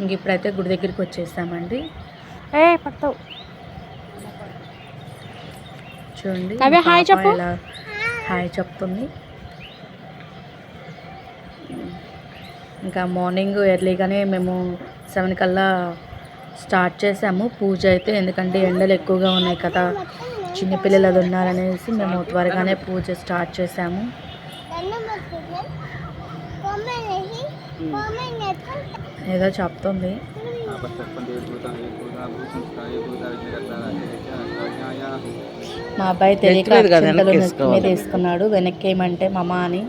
ఇంక ఇప్పుడైతే గుడి దగ్గరికి వచ్చేసామండి ఏ పడతావు చూడండి హాయ్ పాప చెప్పు. హాయ్ చెప్తుంది. ఇంకా మార్నింగ్ ఎర్లీగానే మేము సెవెన్ కల్లా స్టార్ట్ చేసాము. పూజ అయితే ఎందుకంటే ఎండలు ఎక్కువగా ఉన్నాయి కదా చిన్నపిల్లలు అది ఉన్నారనేసి మేము త్వరగానే పూజ స్టార్ట్ చేసాము. ఏదో చెప్తుంది. మా అబ్బాయి తెలియక అక్షింతలు వెనక్కి నెత్తి మీద వేసుకున్నాడు. వెనక్కి ఏమంటే మమ అని.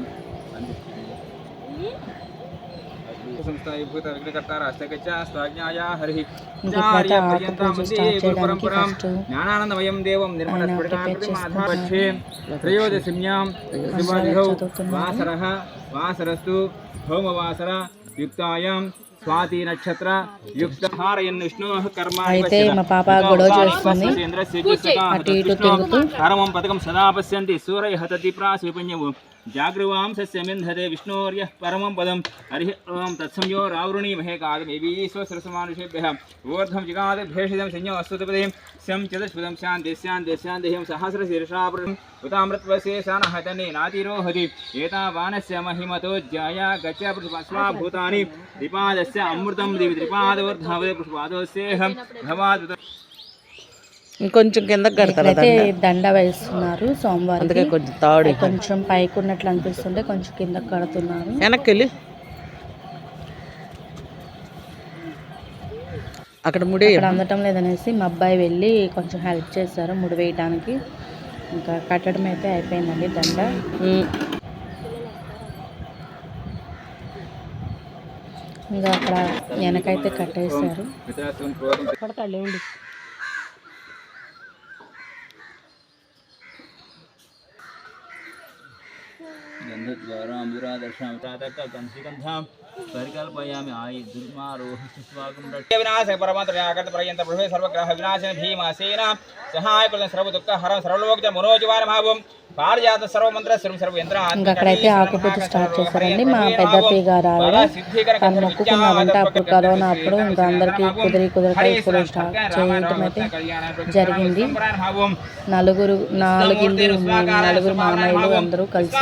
జ్ఞానానందమయం దేవం. వాసరః వాసరస్తు హోమవాసర యుక్తాయాం స్వాతి నక్షత్ర యుక్త హారయన్ విష్ణు కర్మ అయితే మా పాప గొడవ చేస్తుంది. అటు ఇటు తిరుగుతూ. పరమం పథకం సదా పశ్యంతి. సూరయ హతతి ప్రాశిపన్యము జాగృవాం जागृवाम सस्यमिन्धते विष्णोर्यः परमं पदं। हरिः ॐ तत्संयो रावृणीमहे कादमेवीश्वसरसमानुषेभ्यः ऊर्ध्वं जिगादभेषितं संयो अस्तुतपदें सं चतुष्पदं शान्तिस्यान्तिस्यान्तिहिं नातिरोहति। एतावानस्य महिमतो त्रिपादस्य अमृतं दिवि ఇంకొంచెం కిందకి కడతారు దండ వేస్తున్నారు అందుకే సోమవారం కొంచెం తాడు కొంచెం పైకి ఉన్నట్లు అనిపిస్తుంటే కొంచెం కింద కడుతున్నారు. వెనక్కి వెళ్ళి. అక్కడ ముడి అందటం లేదనేసి మా అబ్బాయి వెళ్ళి కొంచెం హెల్ప్ చేశారు ముడి వేయడానికి ఇంకా కట్టడం అయితే అయిపోయిందండి దండ. ఇంకా అక్కడ వెనకైతే కట్టేశారు. परिकल्पयामि आयि दुर्मारोहस्वागुण्डविनाशे परमान्तर्याकटपर्यन्त प्रभे सर्वग्रहविनाशेन भीमासेन सहायकुलं सर्वदुःखहरं सर्वलोकज मनोजवानमाभुम् ఇంకా అక్కడైతే ఆకుపూజ స్టార్ట్ చేశారండి మా పెద్ద గారు ఆవిడ తను మొక్కుకున్నారంటే అప్పుడు కరోనా అప్పుడు ఇంకా అందరికీ కుదిరి కుదరక ఇప్పుడు స్టార్ట్ చేయటం అయితే జరిగింది నలుగురు నాలుగింది నలుగురు మామయ్యలు అందరూ కలిసి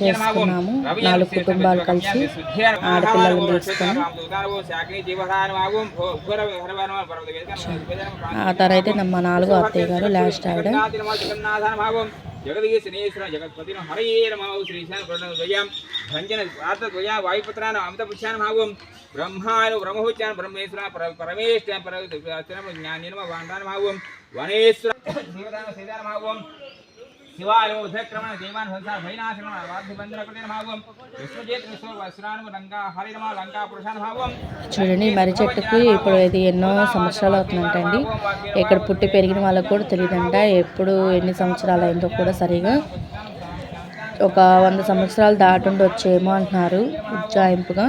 చేసుకున్నాము నాలుగు కుటుంబాలు కలిసి ఆడపిల్లలను తీసుకొని ఆ తర్వాత మా నాలుగో అత్తయ్య గారు లాస్ట్ ఆవిడ జగదీశ్వరేశ్వర జగత్పతి హరయే నమో. శ్రీశాన ప్రణవయం భంజన పాత్రద్వయా వాయుపుత్రాన అమితపుచ్చాన భావం. బ్రహ్మాను బ్రహ్మహుచ్చాన బ్రహ్మేశ్వర పరమేశ్వర పరమ జ్ఞానిర్మ వాండాన భావం వనేశ్వర దేవదాన సేదాన భావం శివాయోధక్రమణ దేవాన్ సంసార భైనాశన వాద్యబంధన భావం వస్త్రాను లంకా హరిరమ లంకా పురుషాన భావం చూడండి మర్రి చెట్టుకి ఇప్పుడు ఇది ఎన్నో సంవత్సరాలు అవుతుందంటండి. ఇక్కడ పుట్టి పెరిగిన వాళ్ళకు కూడా తెలియదంట. ఎప్పుడు ఎన్ని సంవత్సరాలు అయిందో కూడా సరిగా ఒక వంద సంవత్సరాలు దాటుండొచ్చేమో అంటున్నారు. ఉజ్జాయింపుగా.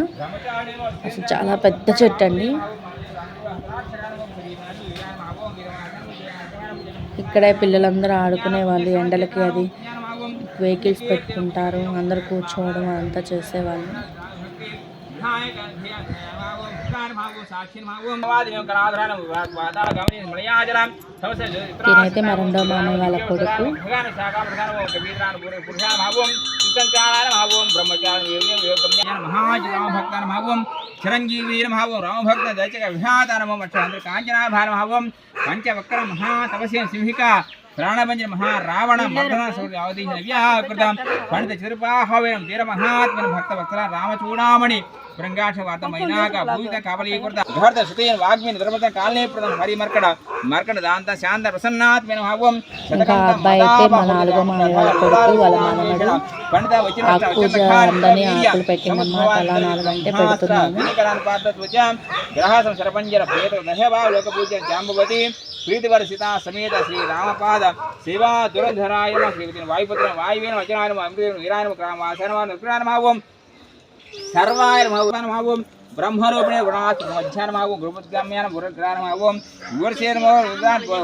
అసలు చాలా పెద్ద చెట్టు అండి ఇక్కడే పిల్లలందరూ ఆడుకునే వాళ్ళు ఎండలకి అది వెహికల్స్ పెట్టుకుంటారు అందరు కూర్చోవడం అదంతా చేసేవాళ్ళు. ఈయనైతే మా రెండో మామయ్య వాళ్ళ కొడుకు. చిరంజీవి భావం రామభక్త దైచక విభాతనమం కాంచనాభాన భావం పంచవక్ర మహాతపస్య సింహిక ప్రాణభంజన మహారావణ మర్దన అవధీన వ్యాకృతం పండిత చిరుపాహవేం వీర మహాత్మన భక్త వత్సల రామచూడామణి. బృంగాక్ష వార్త మైనాక భూమిత కావలీకృత భర్త సుతేన వాగ్మిని ధర్మత కాలనేప్రదం హరి మర్కడ దాంత శాంత ప్రసన్నాత్మైన భావం పండిత వచ్చిన గ్రహాసం సర్పంజర ప్రేత దశభావ లోక పూజ జాంబవతి ప్రీతివర సీతా సమేత శ్రీ రామపాద శివా దురధరాయ శ్రీవతి వాయుపుత్ర వాయువేన వచనాయ అమృత వీరాయ క్రామాసనమాన విక్రానమావం సర్వాయ నమః బ్రహ్మరూపిణి గుణాత్ మధ్యాహ్నమావు గురుపుద్గామ్యాన గురుగ్రానమావం గురుసేనమో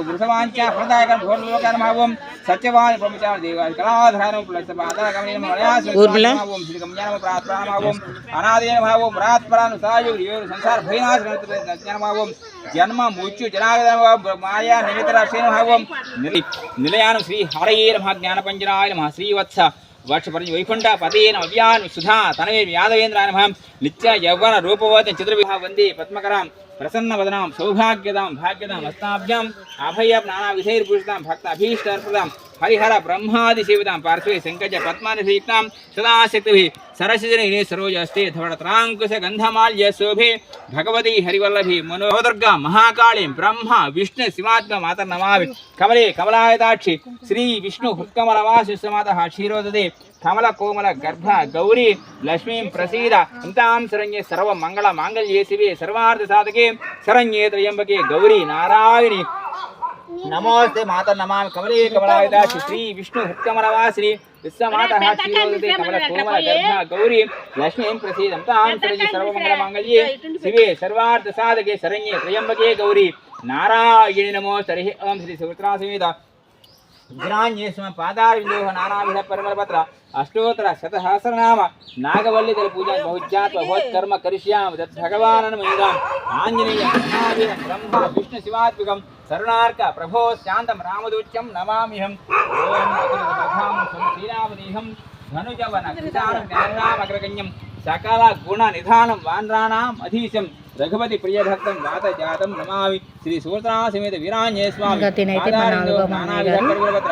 వృషవాంచ ఫలదాయకం భోర్లోకనమావం సత్యవాన్ బ్రహ్మచార దేవ కళాధారం ప్లస్ పాదాగమనం మలయాసం శ్రీగమ్యానమ ప్రాత్రానమావం భావం ప్రాత్పరాను సాయు యోరు సంసార భయనాశ జ్ఞానమావం జన్మ మృత్యు జనాగమ మాయా నిమిత రాశేన భావం నిలయాను శ్రీ హరయే నమ జ్ఞానపంజనాయ నమ శ్రీవత్స వర్షపరి వైకుంఠ పదేన అవ్యాన్ సుధా తనవే యాదవేంద్రాయ నమ. నిత్య యౌవన రూపవతి చతుర్విహ వందే పద్మకరాం. ప్రసన్న వదనాం సౌభాగ్యదాం భాగ్యదాం హస్తాభ్యాం అభయ నానా విధైర్భూషితాం భక్త అభీష్టార్పదాం హరిహర బ్రహ్మాది సేవితాం పార్శ్వే శంకజ పద్మాని సీతాం సదాశక్తి సరసిజని సరోజస్తే ధవళత్రాంకుశ గంధమాల్య శోభే భగవతి హరివల్లభి మనోదుర్గా మహాకాళి బ్రహ్మ విష్ణు శివాత్మ మాత నమామి కమలే కమలాయతాక్షి శ్రీ విష్ణు హృత్కమలవాసి మాత క్షీరోదదే కమల కోమల గర్భ గౌరీ లక్ష్మీం ప్రసీద అంతాం శరణ్యే సర్వ మంగళ మాంగళ్యే శివే సర్వార్థ సాధకే శరణ్యే త్రయంబకే గౌరీ నారాయణి. నమోస్తే మాత నమామి కమలే కమలాయతాక్షి శ్రీ విష్ణు హృత్కమలవాసిని విశ్వమాత క్షీరోదతే కమల కోమల గర్భ గౌరీ లక్ష్మీం ప్రసీద అంతాం శరణ్యే సర్వమంగళ మాంగళ్యే. శివే సర్వార్థ సాధకే శరణ్యే త్రయంబకే గౌరీ. నారాయణి నమో హరి ఓం శ్రీ సుమిత్రాసమేత విగ్రాంజేశ్వ పాదారవిందోహ నానావిధ పరిమళపత్ర. అష్టోత్తర శతసహస్రనామ. నాగవల్లి తల పూజ బహుజాత్ బహోత్కర్మ కరిష్యామి. తద్ భగవానమేదాం ఆంజనేయ బ్రహ్మ విష్ణు శివాత్మికం సరుణార్క ప్రభో శాంతం రామదూత్యం నమామిహం శ్రీరామదేహం ధనుజవన విధానం జ్ఞానామగ్రగణ్యం సకల గుణ నిధానం వాన్రాణాం అధీశం రఘుపతి ప్రియభక్తం వాత జాతం నమామి శ్రీ సూత్రాసమేత వీరాంజనేయ స్వామి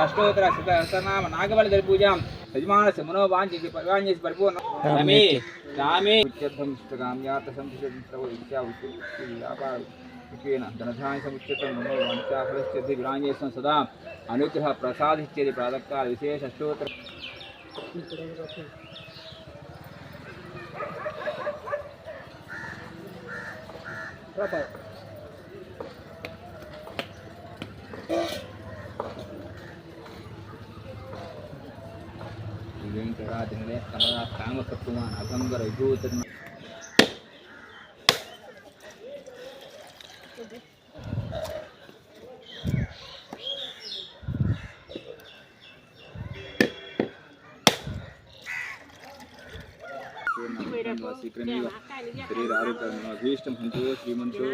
అష్టోత్తర సహస్రనామ నాగబలి దరి పూజాం యజమానస్య మనోవాంఛితి పరివాంఛితి పరిపూర్ణ రమే రామే ఉచ్యర్థం ఇష్టకామ్యార్థ సంతుష్టం శ్రవ విద్యా ఉచ్చి వ్యాపార सुखेन सदा अनुग्रह प्रसाद इत्यादि प्रातःकाल विशेष अष्टोत्र वेंकटादिने कमला कामकत्वान् अभङ्गरविभूतन् क्रमेव शरीरारितमनोभीष्टं श्री श्रीमन्तो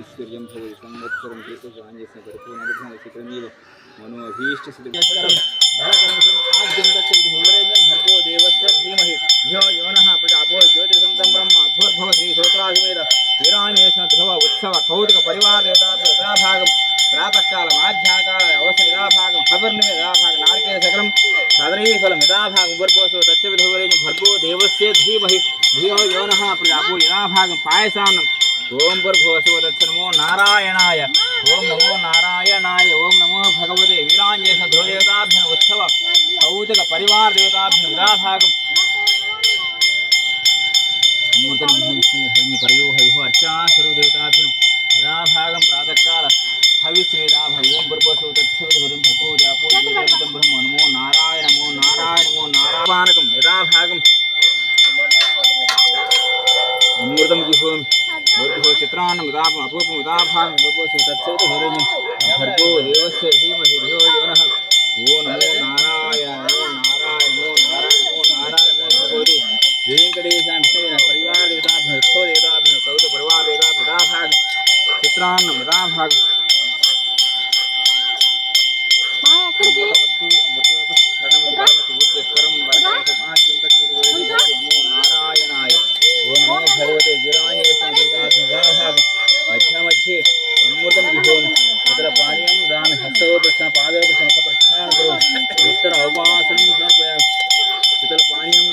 ऐश्वर्यं भवति संवत्सरं कृतजान्यस्य परिपूर्णमधि क्रमेव मनोभीष्ट भर्गो देवस्य धीमहि। यो यो नः प्रजापो ज्योतिषं ब्रह्म। भूर्भव श्रीसूत्रासुमेध वीरान्येषः ध्रुव उत्सव कौतुकपरिवारदेवताभ्यभागं प्रातःकालमाध्याकाल अवसरदाभागं सादरी फलम। यथा भागं गर्भोऽसौ, तस्य भर्गो देवस्य धीमहि। धियो यो नः, प्रजापो यथा भागं पायसानम् ॐ गर्भोऽसौ नमो नारायणाय। ॐ नमो नारायणाय, ओं नमो भगवते वीराञ्जेश धोदेवताभ्यन उत्सव। कौतुकपरिवारदेवताभ्यन यथाभागम् अमृतं हरिणि परयोः विहो अर्चना सर्वदेवताभ्यं। यथाभागं प्रातःकाल हविस्वेदा भगवं बर्पसोतच्छोधरं भूजा पूजितं ब्रह्म नमो नारायण नमो नारायण नमो नारायणकं यथाभागम् अमृतं यो नः नमो नारायण नारायण नारायण नमो नारायण नमो भगवति वेङ्कटेशां विषयेण अमृतम अमृतं विभुवन्। तत्र पानीयं ददामि प्रश्न पादौ प्रश्न प्रक्षालनं करोमि उत्तर अवमासनं समर्पयामि। तत्र पानीयं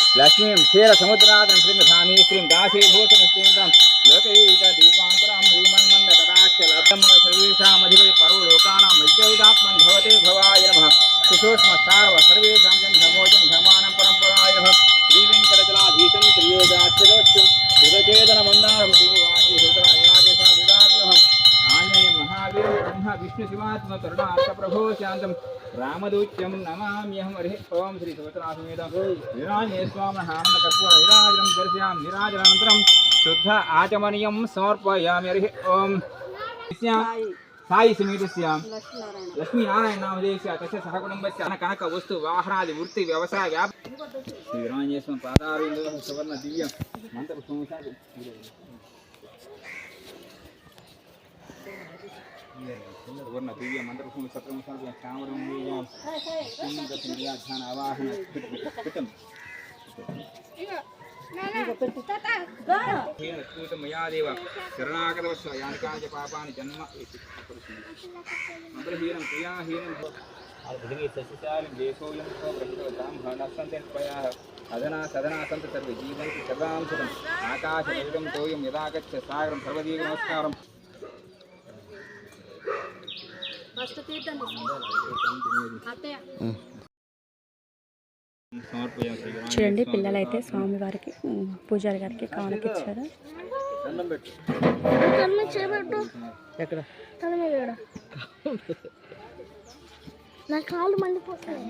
लक्ष्मी क्षीरसमुद्रादं श्रीमधामि श्रीं दासीभूषणस्तीन्द्रं लोकैकदीपान्तरां श्रीमन्मन्दकटाक्षलब्धं सर्वेषामधिपति पर्वलोकानां मजितैकात्मन् भवते भवाय नमः। सुषोष्मस्तारव सर्वेषां जन्धमोजं धमानं परम्पराय नमः। श्रीवेङ्कटजलाधीशं श्रीयोगाक्षदोक्षं महावीर ब्रह्म विष्णु शिवात्म ब्रह्म प्रभो शांतम శ్రీ రామదూత్యం నమామ్యహం హరి ఓం శ్రీ సుభద్రాసమేత నిరాజనే స్వామి ఆనంద కర్పూర నిరాజనం దర్శయాం నిరాజనానంతరం శుద్ధ ఆచమనీయం సమర్పయామి హరి ఓం. సాయి. సమేతస్య. లక్ష్మీనారాయణ. నామదేశ్య తస్య సహకుటుంబస్య అన కనక వస్తు వాహనాది వృత్తి వ్యవసాయ వ్యాప శ్రీరాంజేశ్వరం పాదారవిందో సువర్ణ దివ్య. మంత్ర సంవత్సరాలు సువర్ణ దివ్య మంత్ర సంవత్సరం శ్యామరం ధ్యాన అవాహన పితం మయా మయాదేవ శరణాగతవశ యానికాని పాపాని జన్మ మంత్రహీనం క్రియాహీనం భుజగే సస్యశాలిం దేశోయం ప్రకృతవతాం భవనస్సంతే అదనా సదనా సంత సర్వ జీవంతి సదాం సుతం ఆకాశం తోయం యదా సాగరం సర్వదీవ నమస్కారం చూడండి పిల్లలైతే స్వామివారికి పూజారి గారికి కానుక ఇచ్చారు. ఎక్కడ? నా కాళ్ళు మండిపోతాయి